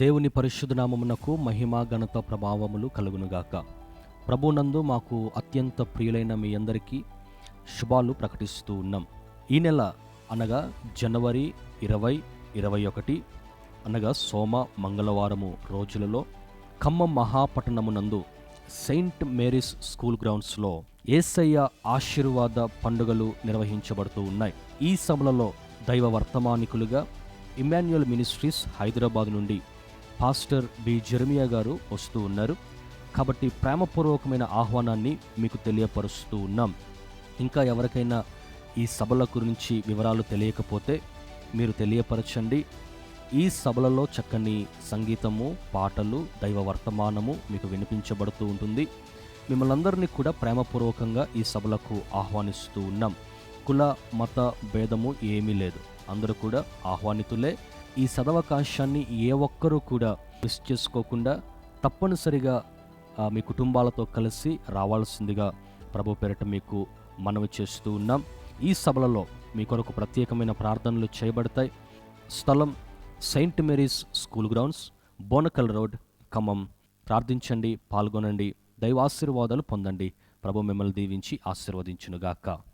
దేవుని పరిశుద్ధ నామమునకు మహిమ ఘనత ప్రభావములు కలుగునుగాక. ప్రభునందు మాకు అత్యంత ప్రియులైన మీ అందరికీ శుభాలు ప్రకటిస్తూ ఉన్నాం. ఈ నెల అనగా జనవరి ఇరవై ఇరవై ఒకటి అనగా సోమ మంగళవారము రోజులలో ఖమ్మం మహాపట్టణమునందు సెయింట్ మేరీస్ స్కూల్ గ్రౌండ్స్లో ఏసయ్య ఆశీర్వాద పండుగలు నిర్వహించబడుతూ ఉన్నాయి. ఈ సభలలో దైవ వర్తమానికులుగా ఇమాన్యుయల్ మినిస్ట్రీస్ హైదరాబాద్ నుండి పాస్టర్ బి. జెర్మియా గారు వస్తూ ఉన్నారు. కాబట్టి ప్రేమపూర్వకమైన ఆహ్వానాన్ని మీకు తెలియపరుస్తూ ఉన్నాం. ఇంకా ఎవరికైనా ఈ సభల గురించి వివరాలు తెలియకపోతే మీరు తెలియపరచండి. ఈ సభలలో చక్కని సంగీతము పాటలు దైవ వర్తమానము మీకు వినిపించబడుతూ ఉంటుంది. మిమ్మల్ని అందరినీ కూడా ప్రేమపూర్వకంగా ఈ సభలకు ఆహ్వానిస్తూ ఉన్నాం. కుల మత భేదము ఏమీ లేదు. అందరూ కూడా ఆహ్వానితులే. ఈ సదవకాశాన్ని ఏ ఒక్కరూ కూడా మిస్ చేసుకోకుండా తప్పనిసరిగా మీ కుటుంబాలతో కలిసి రావాల్సిందిగా ప్రభు పేరట మీకు మనవి చేస్తూ ఉన్నాం. ఈ సభలలో మీ కొరకు ప్రత్యేకమైన ప్రార్థనలు చేయబడతాయి. స్థలం saint Mary's school grounds Bonakal road Khammam. ప్రార్థించండి పాల్గొనండి దైవాశీర్వాదాలు పొందండి. ప్రభు మిమ్మల్ని దీవించి ఆశీర్వదించునుగాక.